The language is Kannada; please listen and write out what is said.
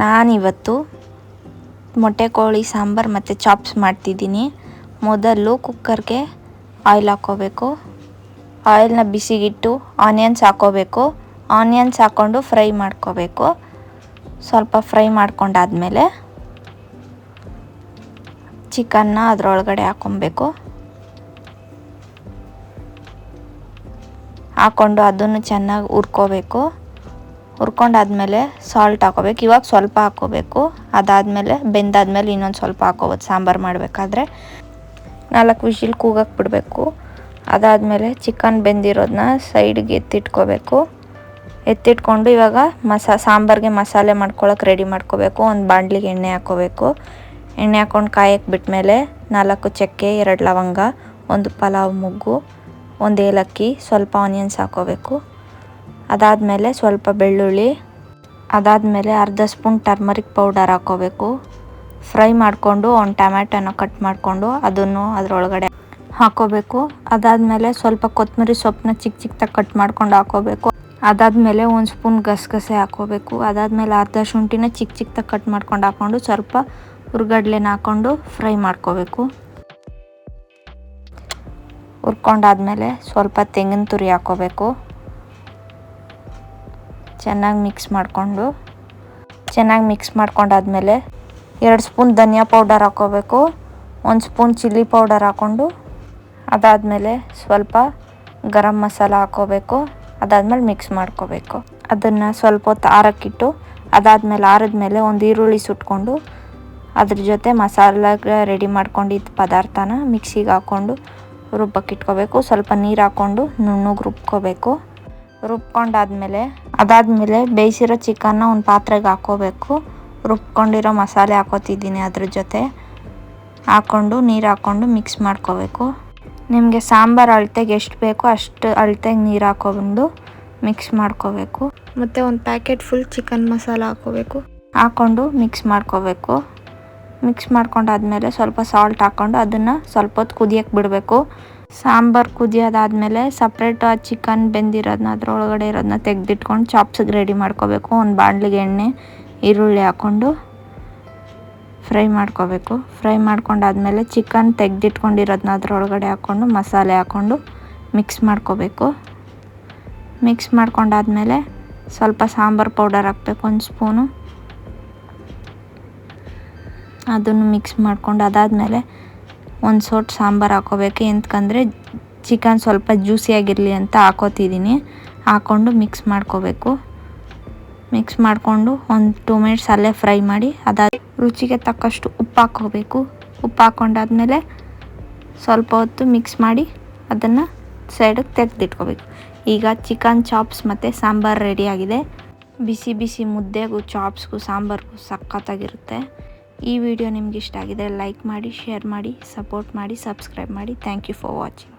ನಾನಿವತ್ತು ಮೊಟ್ಟೆ ಕೋಳಿ, ಸಾಂಬಾರು ಮತ್ತು ಚಾಪ್ಸ್ ಮಾಡ್ತಿದ್ದೀನಿ. ಮೊದಲು ಕುಕ್ಕರ್ಗೆ ಆಯಿಲ್ ಹಾಕ್ಕೋಬೇಕು ಆಯಿಲ್ನ ಬಿಸಿಗಿಟ್ಟು ಆನಿಯನ್ಸ್ ಹಾಕ್ಕೋಬೇಕು ಆನಿಯನ್ಸ್ ಹಾಕ್ಕೊಂಡು ಫ್ರೈ ಮಾಡ್ಕೋಬೇಕು. ಸ್ವಲ್ಪ ಫ್ರೈ ಮಾಡ್ಕೊಂಡಾದಮೇಲೆ ಚಿಕನ್ನ ಅದರೊಳಗಡೆ ಹಾಕ್ಕೊಬೇಕು ಹಾಕ್ಕೊಂಡು ಅದನ್ನು ಚೆನ್ನಾಗಿ ಹುರ್ಕೋಬೇಕು. ಹುರ್ಕೊಂಡಾದ್ಮೇಲೆ ಸಾಲ್ಟ್ ಹಾಕೋಬೇಕು. ಇವಾಗ ಸ್ವಲ್ಪ ಹಾಕ್ಕೋಬೇಕು ಅದಾದಮೇಲೆ ಬೆಂದಾದ್ಮೇಲೆ ಇನ್ನೊಂದು ಸ್ವಲ್ಪ ಹಾಕೋಬೋದು. ಸಾಂಬಾರು ಮಾಡಬೇಕಾದ್ರೆ. ನಾಲ್ಕು ವಿಶಿಲ್ ಕೂಗಕ್ಕೆ ಬಿಡಬೇಕು. ಅದಾದಮೇಲೆ ಚಿಕನ್ ಬೆಂದಿರೋದನ್ನ ಸೈಡ್ಗೆ ಎತ್ತಿಟ್ಕೋಬೇಕು. ಎತ್ತಿಟ್ಕೊಂಡು ಇವಾಗ ಮಸಾ, ಸಾಂಬಾರಿಗೆ ಮಸಾಲೆ ಮಾಡ್ಕೊಳಕ್ಕೆ ರೆಡಿ ಮಾಡ್ಕೋಬೇಕು. ಒಂದು ಬಾಂಡ್ಲಿಗೆ ಎಣ್ಣೆ ಹಾಕ್ಕೋಬೇಕು ಎಣ್ಣೆ ಹಾಕ್ಕೊಂಡು ಕಾಯಕ್ಕೆ ಬಿಟ್ಮೇಲೆ ನಾಲ್ಕು ಚಕ್ಕೆ, ಎರಡು ಲವಂಗ, ಒಂದು ಪಲಾವ್ ಮುಗ್ಗು, ಒಂದು ಏಲಕ್ಕಿ, ಸ್ವಲ್ಪ ಆನಿಯನ್ಸ್ ಹಾಕ್ಕೋಬೇಕು ಅದಾದಮೇಲೆ ಸ್ವಲ್ಪ ಬೆಳ್ಳುಳ್ಳಿ, ಅದಾದಮೇಲೆ ಅರ್ಧ ಸ್ಪೂನ್ ಟರ್ಮರಿಕ್ ಪೌಡರ್ ಹಾಕ್ಕೋಬೇಕು ಫ್ರೈ ಮಾಡಿಕೊಂಡು ಒಂದು ಟೊಮ್ಯಾಟೊನ ಕಟ್ ಮಾಡಿಕೊಂಡು ಅದನ್ನು ಅದರೊಳಗಡೆ ಹಾಕ್ಕೋಬೇಕು ಅದಾದಮೇಲೆ ಸ್ವಲ್ಪ ಕೊತ್ತಂಬರಿ ಸೊಪ್ಪನ್ನ ಚಿಕ್ಕ ಚಿಕ್ಕದಾಗಿ ಕಟ್ ಮಾಡ್ಕೊಂಡು ಹಾಕ್ಕೋಬೇಕು ಅದಾದಮೇಲೆ ಒಂದು ಸ್ಪೂನ್ ಗಸಗಸೆ ಹಾಕ್ಕೋಬೇಕು ಅದಾದಮೇಲೆ ಅರ್ಧ ಶುಂಠಿನ ಚಿಕ್ಕ ಚಿಕ್ಕದಾಗಿ ಕಟ್ ಮಾಡ್ಕೊಂಡು ಹಾಕ್ಕೊಂಡು ಸ್ವಲ್ಪ ಹುರ್ಗಡ್ಲೆನ ಹಾಕ್ಕೊಂಡು ಫ್ರೈ ಮಾಡ್ಕೋಬೇಕು. ಹುರ್ಕೊಂಡಾದ್ಮೇಲೆ ಸ್ವಲ್ಪ ತೆಂಗಿನ ತುರಿ ಹಾಕ್ಕೋಬೇಕು ಚೆನ್ನಾಗಿ ಮಿಕ್ಸ್ ಮಾಡಿಕೊಂಡು, ಚೆನ್ನಾಗಿ ಮಿಕ್ಸ್ ಮಾಡ್ಕೊಂಡಾದ್ಮೇಲೆ ಎರಡು ಸ್ಪೂನ್ ಧನಿಯಾ ಪೌಡರ್ ಹಾಕ್ಕೋಬೇಕು, ಒಂದು ಸ್ಪೂನ್ ಚಿಲ್ಲಿ ಪೌಡರ್ ಹಾಕ್ಕೊಂಡು, ಅದಾದಮೇಲೆ ಸ್ವಲ್ಪ ಗರಂ ಮಸಾಲ ಹಾಕ್ಕೋಬೇಕು, ಅದಾದಮೇಲೆ ಮಿಕ್ಸ್ ಮಾಡ್ಕೋಬೇಕು. ಅದನ್ನು ಸ್ವಲ್ಪ ಹೊತ್ತು ಆರಕ್ಕಿಟ್ಟು, ಅದಾದಮೇಲೆ ಆರಿದ್ಮೇಲೆ ಒಂದು ಈರುಳ್ಳಿ ಸುಟ್ಕೊಂಡು, ಅದ್ರ ಜೊತೆ ಮಸಾಲ ರೆಡಿ ಮಾಡ್ಕೊಂಡಿದ್ದ ಪದಾರ್ಥನ ಮಿಕ್ಸಿಗೆ ಹಾಕ್ಕೊಂಡು ರುಬ್ಬಕ್ಕೆ ಇಟ್ಕೋಬೇಕು. ಸ್ವಲ್ಪ ನೀರು ಹಾಕ್ಕೊಂಡು ನುಣ್ಣಗೆ ರುಬ್ಕೋಬೇಕು. ರುಬ್ಕೊಂಡಾದ್ಮೇಲೆ ಅದಾದಮೇಲೆ ಬೇಯಿಸಿರೋ ಚಿಕನ್ನ ಒಂದು ಪಾತ್ರೆಗೆ ಹಾಕೋಬೇಕು. ರುಬ್ಕೊಂಡಿರೋ ಮಸಾಲೆ ಹಾಕೋತಿದ್ದೀನಿ ಅದ್ರ ಜೊತೆ. ಹಾಕ್ಕೊಂಡು ನೀರು ಹಾಕ್ಕೊಂಡು ಮಿಕ್ಸ್ ಮಾಡ್ಕೋಬೇಕು. ನಿಮಗೆ ಸಾಂಬಾರು ಅಳತೆಗೆ ಎಷ್ಟು ಬೇಕೋ ಅಷ್ಟು ಅಳತೆಗೆ ನೀರು ಹಾಕೋಬಂದು ಮಿಕ್ಸ್ ಮಾಡ್ಕೋಬೇಕು. ಮತ್ತು ಒಂದು ಪ್ಯಾಕೆಟ್ ಫುಲ್ ಚಿಕನ್ ಮಸಾಲ ಹಾಕೋಬೇಕು. ಹಾಕ್ಕೊಂಡು ಮಿಕ್ಸ್ ಮಾಡ್ಕೋಬೇಕು. ಮಿಕ್ಸ್ ಮಾಡ್ಕೊಂಡಾದ್ಮೇಲೆ ಸ್ವಲ್ಪ ಸಾಲ್ಟ್ ಹಾಕ್ಕೊಂಡು ಅದನ್ನು ಸ್ವಲ್ಪ ಹೊತ್ತು ಕುದಿಯಕ್ಕೆ ಬಿಡಬೇಕು. ಸಾಂಬಾರು ಕುದಿಯೋದಾದ್ಮೇಲೆ ಸಪ್ರೇಟ್ ಆ ಚಿಕನ್ ಬೆಂದಿರೋದನ್ನ ಅದರೊಳಗಡೆ ಇರೋದನ್ನ ತೆಗೆದಿಟ್ಕೊಂಡು ಚಾಪ್ಸಿಗೆ ರೆಡಿ ಮಾಡ್ಕೋಬೇಕು. ಒಂದು ಬಾಣಲಿಗೆ ಎಣ್ಣೆ, ಈರುಳ್ಳಿ ಹಾಕ್ಕೊಂಡು ಫ್ರೈ ಮಾಡ್ಕೋಬೇಕು. ಫ್ರೈ ಮಾಡ್ಕೊಂಡಾದ್ಮೇಲೆ ಚಿಕನ್ ತೆಗೆದಿಟ್ಕೊಂಡಿರೋದನ್ನ ಅದರೊಳಗಡೆ ಹಾಕ್ಕೊಂಡು ಮಸಾಲೆ ಹಾಕ್ಕೊಂಡು ಮಿಕ್ಸ್ ಮಾಡ್ಕೋಬೇಕು. ಮಿಕ್ಸ್ ಮಾಡ್ಕೊಂಡಾದ್ಮೇಲೆ ಸ್ವಲ್ಪ ಸಾಂಬಾರು ಪೌಡರ್ ಹಾಕ್ಬೇಕು, ಒಂದು ಸ್ಪೂನು ಅದನ್ನು ಮಿಕ್ಸ್ ಮಾಡ್ಕೊಂಡು ಅದಾದಮೇಲೆ ಒಂದು ಸೋಟ್ ಸಾಂಬಾರು ಹಾಕೋಬೇಕು. ಎಂತಕಂದ್ರೆ ಚಿಕನ್ ಸ್ವಲ್ಪ ಜ್ಯೂಸಿಯಾಗಿರಲಿ ಅಂತ ಹಾಕೋತಿದ್ದೀನಿ. ಹಾಕ್ಕೊಂಡು ಮಿಕ್ಸ್ ಮಾಡ್ಕೋಬೇಕು. ಮಿಕ್ಸ್ ಮಾಡಿಕೊಂಡು ಒಂದು ಟೂ ಮಿನಿಟ್ಸ್ ಅಲ್ಲೇ ಫ್ರೈ ಮಾಡಿ, ಅದಾದ ರುಚಿಗೆ ತಕ್ಕಷ್ಟು ಉಪ್ಪು ಹಾಕ್ಕೋಬೇಕು. ಉಪ್ಪು ಹಾಕ್ಕೊಂಡಾದ್ಮೇಲೆ ಸ್ವಲ್ಪ ಹೊತ್ತು ಮಿಕ್ಸ್ ಮಾಡಿ ಅದನ್ನು ಸೈಡಿಗೆ ತೆಗೆದಿಟ್ಕೋಬೇಕು. ಈಗ ಚಿಕನ್ ಚಾಪ್ಸ್ ಮತ್ತು ಸಾಂಬಾರು ರೆಡಿಯಾಗಿದೆ ಬಿಸಿ ಬಿಸಿ ಮುದ್ದೆಗೂ ಚಾಪ್ಸ್ಗೂ ಸಾಂಬಾರ್ಗೂ ಸಖತ್ತಾಗಿರುತ್ತೆ. ಈ ವಿಡಿಯೋ ನಿಮ್ಗೆ ಇಷ್ಟ ಆಗಿದೆ ಲೈಕ್ ಮಾಡಿ ಶೇರ್ ಮಾಡಿ ಸಪೋರ್ಟ್ ಮಾಡಿ ಸಬ್ಸ್ಕ್ರೈಬ್ ಮಾಡಿ. Thank you for watching